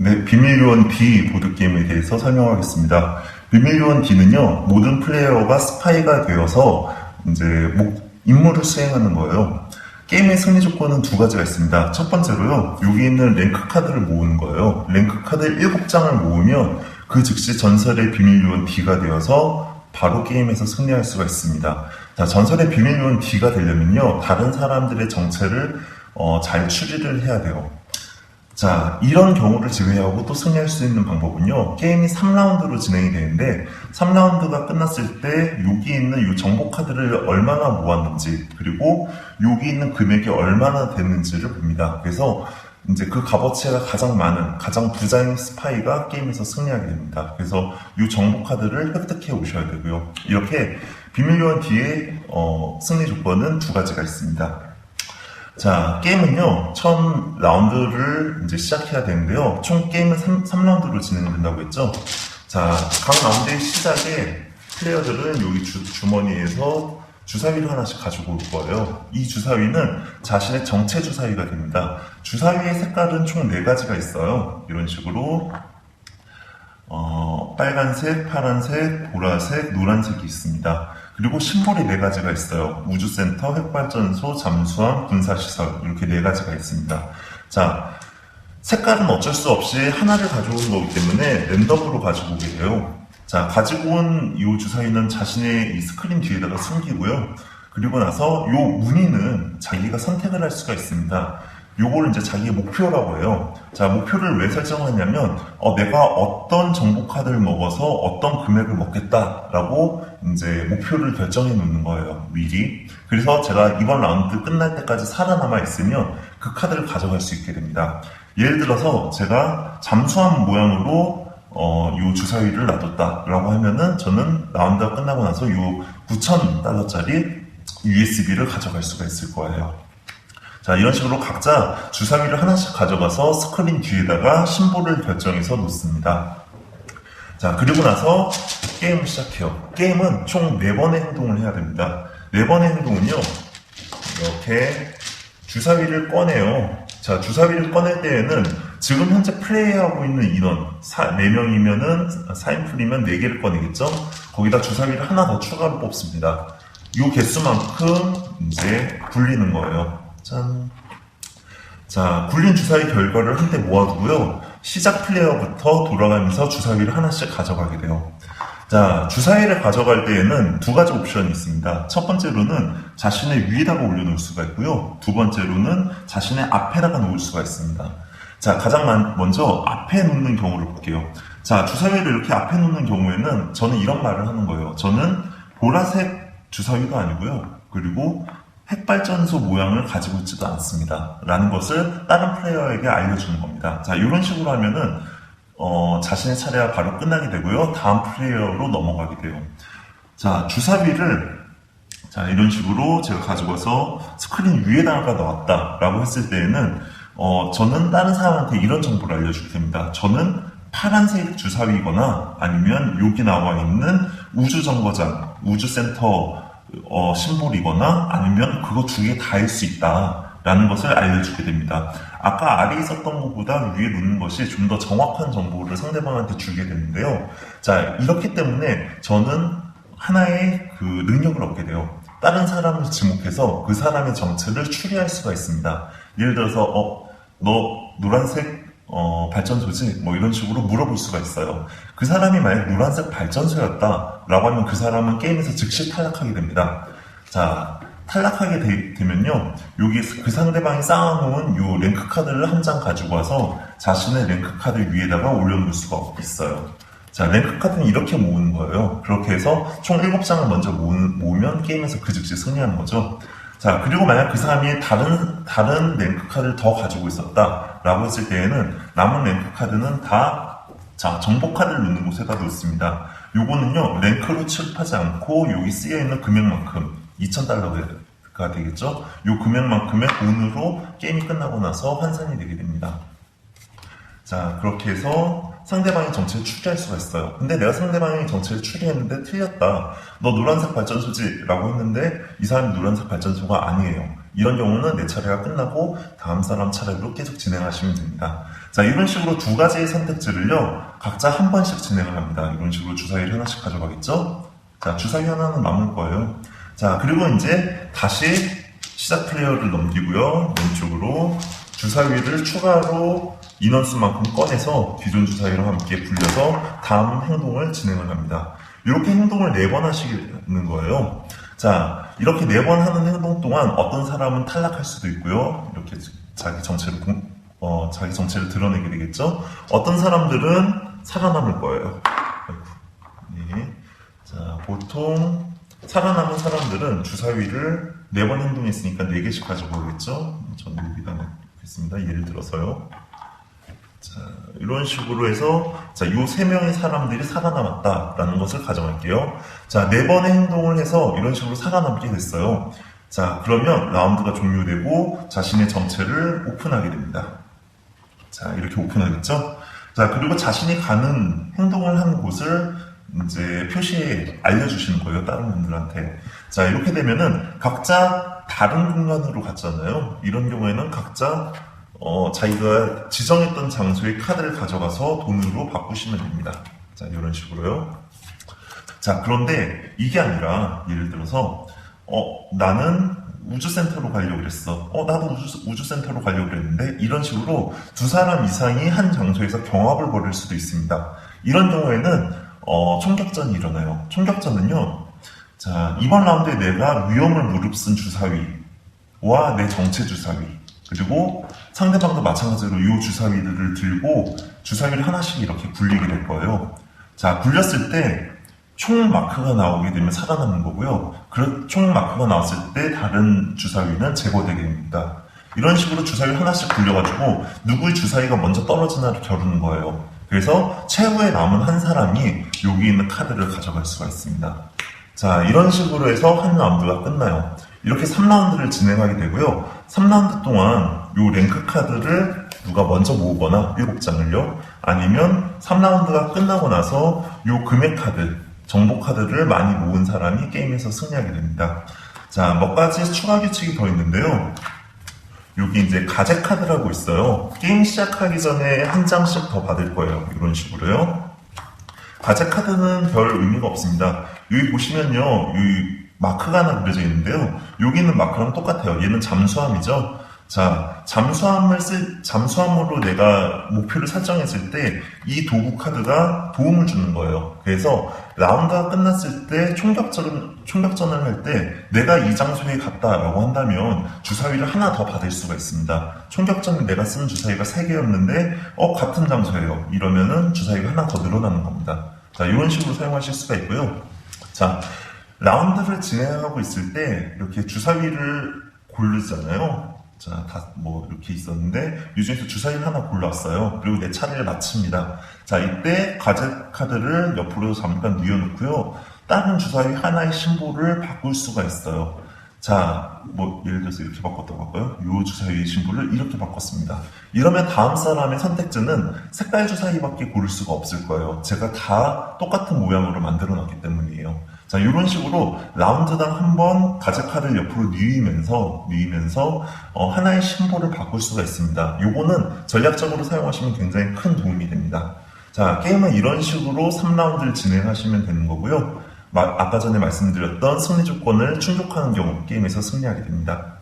네, 비밀요원 D 보드게임에 대해서 설명하겠습니다. 비밀요원 D는요, 모든 플레이어가 스파이가 되어서 이제 목, 임무를 수행하는 거예요. 게임의 승리 조건은 두 가지가 있습니다. 첫 번째로요, 여기 있는 랭크 카드를 모으는 거예요. 랭크 카드 7장을 모으면 그 즉시 전설의 비밀 요원 D가 되어서 바로 게임에서 승리할 수가 있습니다. 자, 전설의 비밀 요원 D가 되려면요, 다른 사람들의 정체를 어, 잘 추리를 해야 돼요. 자, 이런 경우를 제외하고 또 승리할 수 있는 방법은요, 게임이 3라운드로 진행이 되는데, 3라운드가 끝났을 때, 여기 있는 이 정보 카드를 얼마나 모았는지, 그리고 여기 있는 금액이 얼마나 됐는지를 봅니다. 그래서, 이제 그 값어치가 가장 많은, 가장 부자인 스파이가 게임에서 승리하게 됩니다. 그래서 이 정보 카드를 획득해 오셔야 되고요. 이렇게 비밀 요원 뒤에, 어, 승리 조건은 두 가지가 있습니다. 자, 게임은요, 처음 라운드를 이제 시작해야 되는데요. 총 게임은 3, 3라운드로 진행된다고 했죠. 자, 각 라운드의 시작에 플레이어들은 여기 주, 주머니에서 주사위를 하나씩 가지고 올 거예요. 이 주사위는 자신의 정체 주사위가 됩니다. 주사위의 색깔은 총 4가지가 있어요. 이런 식으로, 어, 빨간색, 파란색, 보라색, 노란색이 있습니다. 그리고 심볼이 네 가지가 있어요. 우주센터, 핵발전소, 잠수함, 군사시설 이렇게 네 가지가 있습니다. 자, 색깔은 어쩔 수 없이 하나를 가져오는 거기 때문에 랜덤으로 가지고 오게 돼요. 자, 가지고 온 이 주사위는 자신의 이 스크린 뒤에다가 숨기고요. 그리고 나서 이 무늬는 자기가 선택을 할 수가 있습니다. 요거를 이제 자기의 목표라고 해요. 자, 목표를 왜 설정하냐면, 어, 내가 어떤 정보 카드를 먹어서 어떤 금액을 먹겠다라고 이제 목표를 결정해 놓는 거예요, 미리. 그래서 제가 이번 라운드 끝날 때까지 살아남아 있으면 그 카드를 가져갈 수 있게 됩니다. 예를 들어서 제가 잠수함 모양으로 어, 요 주사위를 놔뒀다라고 하면은 저는 라운드가 끝나고 나서 요 9,000달러짜리 USB를 가져갈 수가 있을 거예요. 자, 이런 식으로 각자 주사위를 하나씩 가져가서 스크린 뒤에다가 심볼을 결정해서 놓습니다. 자, 그리고 나서 게임을 시작해요. 게임은 총 4번의 행동을 해야 됩니다. 4번의 행동은요, 이렇게 주사위를 꺼내요. 자, 주사위를 꺼낼 때에는 지금 현재 플레이하고 있는 인원, 4명이면은, 4인풀이면 4개를 꺼내겠죠? 거기다 주사위를 하나 더 추가로 뽑습니다. 이 개수만큼 이제 굴리는 거예요. 짠. 자, 굴린 주사위 결과를 한데 모아두고요. 시작 플레이어부터 돌아가면서 주사위를 하나씩 가져가게 돼요. 자, 주사위를 가져갈 때에는 두 가지 옵션이 있습니다. 첫 번째로는 자신의 위에다가 올려놓을 수가 있고요. 두 번째로는 자신의 앞에다가 놓을 수가 있습니다. 자, 가장 만- 먼저 앞에 놓는 경우를 볼게요. 자, 주사위를 이렇게 앞에 놓는 경우에는 저는 이런 말을 하는 거예요. 저는 보라색 주사위가 아니고요. 그리고 핵발전소 모양을 가지고 있지도 않습니다. 라는 것을 다른 플레이어에게 알려주는 겁니다. 자, 이런 식으로 하면은, 어, 자신의 차례가 바로 끝나게 되고요. 다음 플레이어로 넘어가게 돼요. 자, 주사위를, 자, 이런 식으로 제가 가지고 와서 스크린 위에다가 넣었다라고 했을 때에는, 어, 저는 다른 사람한테 이런 정보를 알려주게 됩니다. 저는 파란색 주사위거나 아니면 여기 나와 있는 우주정거장, 우주센터 어, 심볼이거나 아니면 그거 두개 다일 수 있다라는 것을 알려주게 됩니다. 아까 아래 있었던 것보다 위에 놓는 것이 좀 더 정확한 정보를 상대방한테 주게 되는데요. 자, 이렇기 때문에 저는 하나의 그 능력을 얻게 돼요. 다른 사람을 지목해서 그 사람의 정체를 추리할 수가 있습니다. 예를 들어서, 어, 너 노란색 어, 발전소지? 뭐 이런 식으로 물어볼 수가 있어요. 그 사람이 만약 노란색 발전소였다 라고 하면 그 사람은 게임에서 즉시 탈락하게 됩니다. 자, 탈락하게 되, 면요 여기 그 상대방이 쌓아놓은 요 랭크 카드를 한 장 가지고 와서 자신의 랭크 카드 위에다가 올려놓을 수가 있어요. 자, 랭크 카드는 이렇게 모으는 거예요. 그렇게 해서 총 7장을 먼저 모으, 모으면 게임에서 그 즉시 승리하는 거죠. 자, 그리고 만약 그 사람이 다른, 다른 랭크 카드를 더 가지고 있었다. 라고 했을 때에는 남은 랭크 카드는 다, 자, 정보 카드를 넣는 곳에다 놓습니다. 요거는요, 랭크로 취급하지 않고 여기 쓰여있는 금액만큼 2,000달러가 되겠죠? 요 금액만큼의 돈으로 게임이 끝나고 나서 환산이 되게 됩니다. 자, 그렇게 해서 상대방이 정체를 추리할 수가 있어요. 근데 내가 상대방이 정체를 추리했는데 틀렸다. 너 노란색 발전소지라고 했는데 이 사람이 노란색 발전소가 아니에요. 이런 경우는 내 차례가 끝나고 다음 사람 차례로 계속 진행하시면 됩니다. 자, 이런 식으로 두 가지의 선택지를요, 각자 한 번씩 진행을 합니다. 이런 식으로 주사위를 하나씩 가져가겠죠? 자, 주사위 하나는 남을 거예요. 자, 그리고 이제 다시 시작 플레이어를 넘기고요. 왼쪽으로 주사위를 추가로 인원수만큼 꺼내서 기존 주사위랑 함께 굴려서 다음 행동을 진행을 합니다. 이렇게 행동을 네 번 하시는 거예요. 자, 이렇게 네 번 하는 행동 동안 어떤 사람은 탈락할 수도 있고요. 이렇게 자기 정체를 공- 어, 자기 정체를 드러내게 되겠죠. 어떤 사람들은 살아남을 거예요. 네. 자, 보통 살아남은 사람들은 주사위를 네 번 행동했으니까 네 개씩 가져가겠죠. 저는 여기다 놓겠습니다. 예를 들어서요. 자, 이런 식으로 해서, 자, 요 세 명의 사람들이 살아남았다라는 것을 가정할게요. 자, 네 번의 행동을 해서 이런 식으로 살아남게 됐어요. 자, 그러면 라운드가 종료되고 자신의 정체를 오픈하게 됩니다. 자, 이렇게 오픈하겠죠? 자, 그리고 자신이 가는 행동을 하는 곳을 이제 표시에 알려주시는 거예요, 다른 분들한테. 자, 이렇게 되면은 각자 다른 공간으로 갔잖아요. 이런 경우에는 각자 어, 자기가 지정했던 장소의 카드를 가져가서 돈으로 바꾸시면 됩니다. 자, 이런 식으로요. 자, 그런데 이게 아니라, 예를 들어서, 어, 나는 우주센터로 가려고 그랬어. 어, 나도 우주, 우주센터로 가려고 그랬는데, 이런 식으로 두 사람 이상이 한 장소에서 경합을 벌일 수도 있습니다. 이런 경우에는, 어, 총격전이 일어나요. 총격전은요, 자, 이번 라운드에 내가 위험을 무릅쓴 주사위와 내 정체 주사위, 그리고 상대방도 마찬가지로 이 주사위를 들고 주사위를 하나씩 이렇게 굴리게 될 거예요. 자, 굴렸을 때 총 마크가 나오게 되면 살아남는 거고요. 그총 마크가 나왔을 때 다른 주사위는 제거되게 됩니다. 이런 식으로 주사위 하나씩 굴려가지고 누구의 주사위가 먼저 떨어지나를 겨루는 거예요. 그래서 최후에 남은 한 사람이 여기 있는 카드를 가져갈 수가 있습니다. 자, 이런 식으로 해서 한 라운드가 끝나요. 이렇게 3라운드를 진행하게 되고요. 3라운드 동안 요 랭크 카드를 누가 먼저 모으거나 7장을요. 아니면 3라운드가 끝나고 나서 요 금액 카드, 정보 카드를 많이 모은 사람이 게임에서 승리하게 됩니다. 자, 몇 가지 추가 규칙이 더 있는데요. 여기 이제 가제 카드라고 있어요. 게임 시작하기 전에 한 장씩 더 받을 거예요. 이런 식으로요. 가제 카드는 별 의미가 없습니다. 여기 보시면요, 이 마크가 하나 그려져 있는데요. 여기 있는 마크랑 똑같아요. 얘는 잠수함이죠. 자, 잠수함을 쓸, 잠수함으로 내가 목표를 설정했을 때 이 도구 카드가 도움을 주는 거예요. 그래서 라운드가 끝났을 때 총격전, 총격전을 할 때 내가 이 장소에 갔다라고 한다면 주사위를 하나 더 받을 수가 있습니다. 총격전에 내가 쓴 주사위가 3개였는데, 어, 같은 장소예요. 이러면은 주사위가 하나 더 늘어나는 겁니다. 자, 이런 식으로 사용하실 수가 있고요. 자, 라운드를 진행하고 있을 때 이렇게 주사위를 고르잖아요. 자, 다 뭐 이렇게 있었는데 이 중에서 주사위를 하나 골랐어요. 그리고 내 차례를 마칩니다. 자, 이때 가제 카드를 옆으로 잠깐 뉘어놓고요. 다른 주사위 하나의 심볼을 바꿀 수가 있어요. 자, 뭐 예를 들어서 이렇게 바꿨다고 할까요? 이 주사위의 심볼을 이렇게 바꿨습니다. 이러면 다음 사람의 선택지는 색깔 주사위밖에 고를 수가 없을 거예요. 제가 다 똑같은 모양으로 만들어 놨기 때문이에요. 자, 이런 식으로 라운드당 한 번 가제 카드를 옆으로 뉘면서 뉘면서 어, 하나의 심볼을 바꿀 수가 있습니다. 요거는 전략적으로 사용하시면 굉장히 큰 도움이 됩니다. 자, 게임은 이런 식으로 3라운드를 진행하시면 되는 거고요. 마- 아까 전에 말씀드렸던 승리 조건을 충족하는 경우 게임에서 승리하게 됩니다.